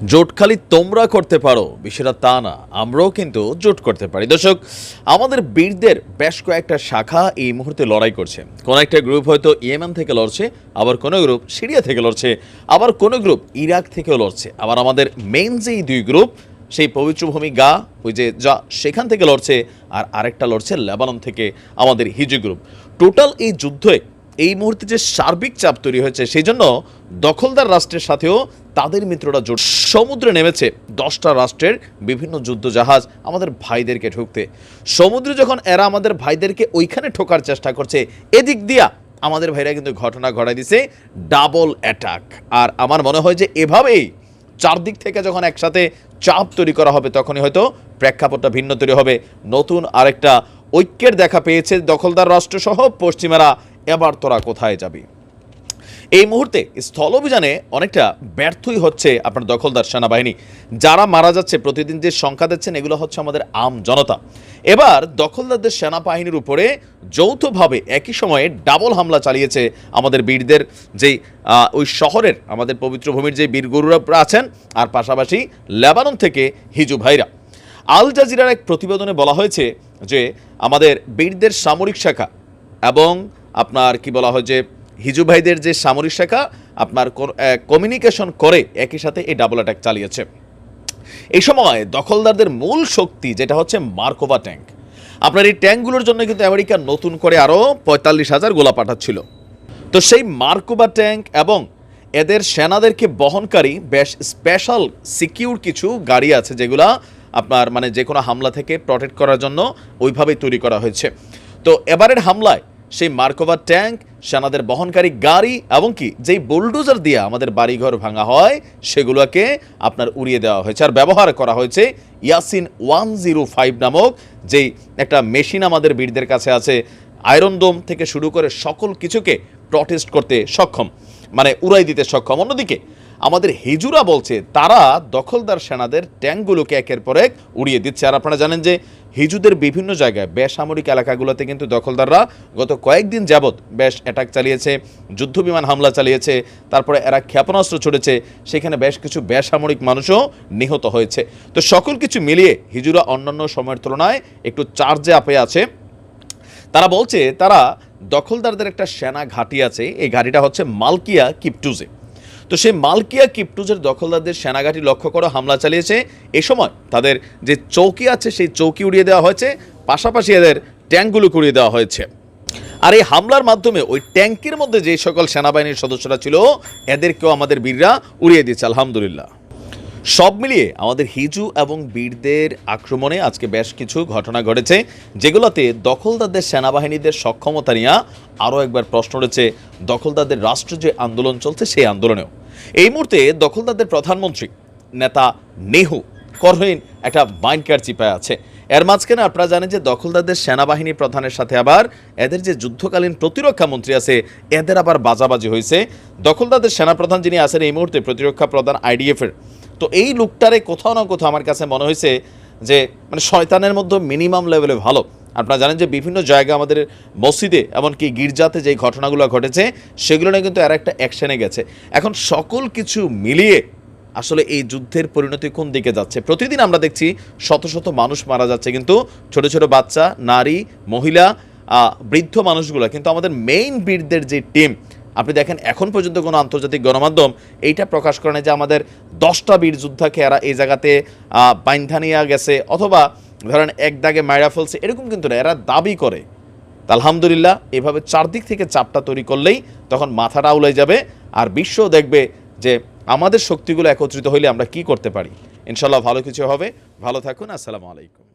জোট খালি তোমরা করতে পারো বিষয়টা তা না, আমরাও কিন্তু জোট করতে পারি। দর্শক, আমাদের বীরদের বেশ কয়েকটা শাখা এই মুহূর্তে লড়াই করছে। কোন একটা গ্রুপ হয়তো ইয়েমেন থেকে লড়ছে, আবার কোনো গ্রুপ সিরিয়া থেকে লড়ছে, আবার কোনো গ্রুপ ইরাক থেকেও লড়ছে। আবার আমাদের মেন যেই দুই গ্রুপ, সেই পবিত্র ভূমি গা, ওই যে যা সেখান থেকে লড়ছে, আর আরেকটা লড়ছে লেবানন থেকে আমাদের হিজু গ্রুপ। টোটাল এই যুদ্ধে এই মুহূর্তে যে সার্বিক চাপ তৈরি হয়েছে সেই জন্য দখলদার রাষ্ট্রের সাথেও তাদের মিত্ররা জোট সমুদ্রে নেমেছে দশটা রাষ্ট্রের বিভিন্ন যুদ্ধ জাহাজ আমাদের ভাইদেরকে ঠুকতে। সমুদ্রে যখন এরা আমাদের ভাইদেরকে ওইখানে ঠোকার চেষ্টা করছে, এদিক দিয়া আমাদের ভাইরা কিন্তু ঘটনা ঘটাই দিছে ডাবল অ্যাটাক আর আমার মনে হয় যে এভাবেই চারদিক থেকে যখন একসাথে চাপ তৈরি করা হবে, তখনই হয়তো প্রেক্ষাপটটা ভিন্ন তৈরি হবে। নতুন আরেকটা ঐক্যের দেখা পেয়েছে দখলদার রাষ্ট্রসহ, পশ্চিমারা এবার তোরা কোথায় যাবি? এই মুহূর্তে স্থল অভিযানে অনেকটা ব্যর্থই হচ্ছে আপনার দখলদার সেনাবাহিনী। যারা মারা যাচ্ছে, প্রতিদিন যে সংখ্যা দিচ্ছেন, এগুলো হচ্ছে আমাদের আম জনতা। এবার দখলদারদের সেনাবাহিনীর উপরে যৌথভাবে একই সময়ে ডাবল হামলা চালিয়েছে আমাদের বীরদের যেই ওই শহরের আমাদের পবিত্র ভূমির যে বীর গরুরা আছেন, আর পাশাপাশি লেবানন থেকে হিজু ভাইরা। আল জাজিরার এক প্রতিবেদনে বলা হয়েছে যে, আমাদের বীরদের সামরিক শাখা এবং আপনার কি বলা হয় যে হিজু ভাইদের যে সামরিক শাখা, আপনার কমিউনিকেশন করে একই সাথে এই ডাবল অ্যাটাক চালিয়েছে। এই সময় দখলদারদের মূল শক্তি যেটা হচ্ছে মার্কোভা ট্যাঙ্ক। আপনার এই ট্যাঙ্কগুলোর জন্য কিন্তু আমেরিকা নতুন করে আরও পঁয়তাল্লিশ হাজার গোলা পাঠাচ্ছিল। তো সেই মার্কোভা ট্যাঙ্ক এবং এদের সেনাদেরকে বহনকারী বেশ স্পেশাল সিকিউর কিছু গাড়ি আছে যেগুলা আপনার মানে যে কোনো হামলা থেকে প্রটেক্ট করার জন্য ওইভাবেই তৈরি করা হয়েছে। তো এবারের হামলায় সেই মার্কোভা ট্যাঙ্ক সেনাদের বহনকারী গাড়ি এবং কি যেই বুলডোজার দিয়ে আমাদের বাড়িঘর ভাঙা হয়, সেগুলোকে আপনার উড়িয়ে দেওয়া হয়েছে। আর ব্যবহার করা হয়েছে ইয়াসিন ওয়ান জিরো ফাইভ নামক যেই একটা মেশিন আমাদের বীরদের কাছে আছে। আয়রন দোম থেকে শুরু করে সকল কিছুকে প্রটেস্ট করতে সক্ষম মানে উড়াই দিতে সক্ষম। অন্যদিকে আমাদের হিজুরা বলছে, তারা দখলদার সেনাদের ট্যাঙ্কগুলোকে একের পর এক উড়িয়ে দিচ্ছে। আর আপনারা জানেন যে হিজুদের বিভিন্ন জায়গায় বেসামরিক এলাকাগুলোতে কিন্তু দখলদাররা গত কয়েকদিন যাবৎ বেশ অ্যাটাক চালিয়েছে, যুদ্ধবিমান হামলা চালিয়েছে, তারপরে এরা ক্ষেপণাস্ত্র ছড়েছে, সেখানে বেশ কিছু বেসামরিক মানুষও নিহত হয়েছে। তো সকল কিছু মিলিয়ে হিজুরা অন্যান্য সময়ের তুলনায় একটু চার্জে আপে আছে। তারা বলছে, তারা দখলদারদের একটা সেনা ঘাঁটি আছে, এই ঘাঁটিটা হচ্ছে মালকিয়া কিপটুজে। তো সেই মালকিয়া কিপটুজের দখলদারদের সেনাঘাঁটি লক্ষ্য করে, হামলা চালিয়েছে। এ সময় তাদের যে চৌকি আছে, সেই চৌকি উড়িয়ে দেওয়া হয়েছে। পাশাপাশি এদের ট্যাঙ্কগুলো উড়িয়ে দেওয়া হয়েছে। আর এই হামলার মাধ্যমে ওই ট্যাঙ্কের মধ্যে যে সকল সেনাবাহিনীর সদস্যরা ছিল, এদেরকেও আমাদের বীররা উড়িয়ে দিয়েছে, আলহামদুলিল্লাহ। সব মিলিয়ে আমাদের হিজু এবং বীরদের আক্রমণে আজকে বেশ কিছু ঘটনা ঘটেছে, যেগুলোতে দখলদারদের সেনাবাহিনীদের সক্ষমতা নিয়ে আরও একবার প্রশ্ন রয়েছে দখলদারদের রাষ্ট্র যে আন্দোলন চলছে, সেই আন্দোলনেও। এই মুহূর্তে দখলদারদের প্রধানমন্ত্রী নেতা নেহু করহীন একটা মাইন্ডকার চিপায় আছে। এর মাঝখানে আপনারা জানেন যে দখলদারদের সেনাবাহিনী প্রধানের সাথে আবার এদের যে যুদ্ধকালীন প্রতিরক্ষা মন্ত্রী আছে, এদের আবার বাজাবাজি হয়েছে। দখলদারদের সেনাপ্রধান যিনি আছেন এই মুহূর্তে প্রতিরক্ষা প্রধান আইডিএফ এর তো এই লুকটারে কোথাও না কোথাও আমার কাছে মনে হয়েছে যে মানে শয়তানের মধ্যে মিনিমাম লেভেলে ভালো। আপনারা জানেন যে বিভিন্ন জায়গা আমাদের মসজিদে এমনকি গির্জাতে যে ঘটনাগুলো ঘটেছে সেগুলো নিয়ে কিন্তু আর একটা অ্যাকশানে গেছে। এখন সকল কিছু মিলিয়ে আসলে এই যুদ্ধের পরিণতি কোন দিকে যাচ্ছে? প্রতিদিন আমরা দেখছি শত শত মানুষ মারা যাচ্ছে কিন্তু ছোট ছোট বাচ্চা নারী মহিলা বৃদ্ধ মানুষগুলো কিন্তু আমাদের মেইন বীরদের যে টিম আপনি দেখেন এখন পর্যন্ত কোনো আন্তর্জাতিক গণমাধ্যম এইটা প্রকাশ করে না যে আমাদের দশটা বীর যোদ্ধাকে এরা এই জায়গাতে আহ, বাইন্ধা নিয়ে গেছে অথবা ধরেন এক দাগে মায়রা ফেলছে, এরকম কিন্তু না, এরা দাবি করে। আলহামদুলিল্লাহ, এভাবে চারদিক থেকে চাপটা তৈরি করলেই তখন মাথাটা উলাই যাবে আর বিশ্ব দেখবে যে আমাদের শক্তিগুলো একত্রিত হইলে আমরা কি করতে পারি। ইনশাল্লাহ ভালো কিছু হবে। ভালো থাকুন, আসসালামু আলাইকুম।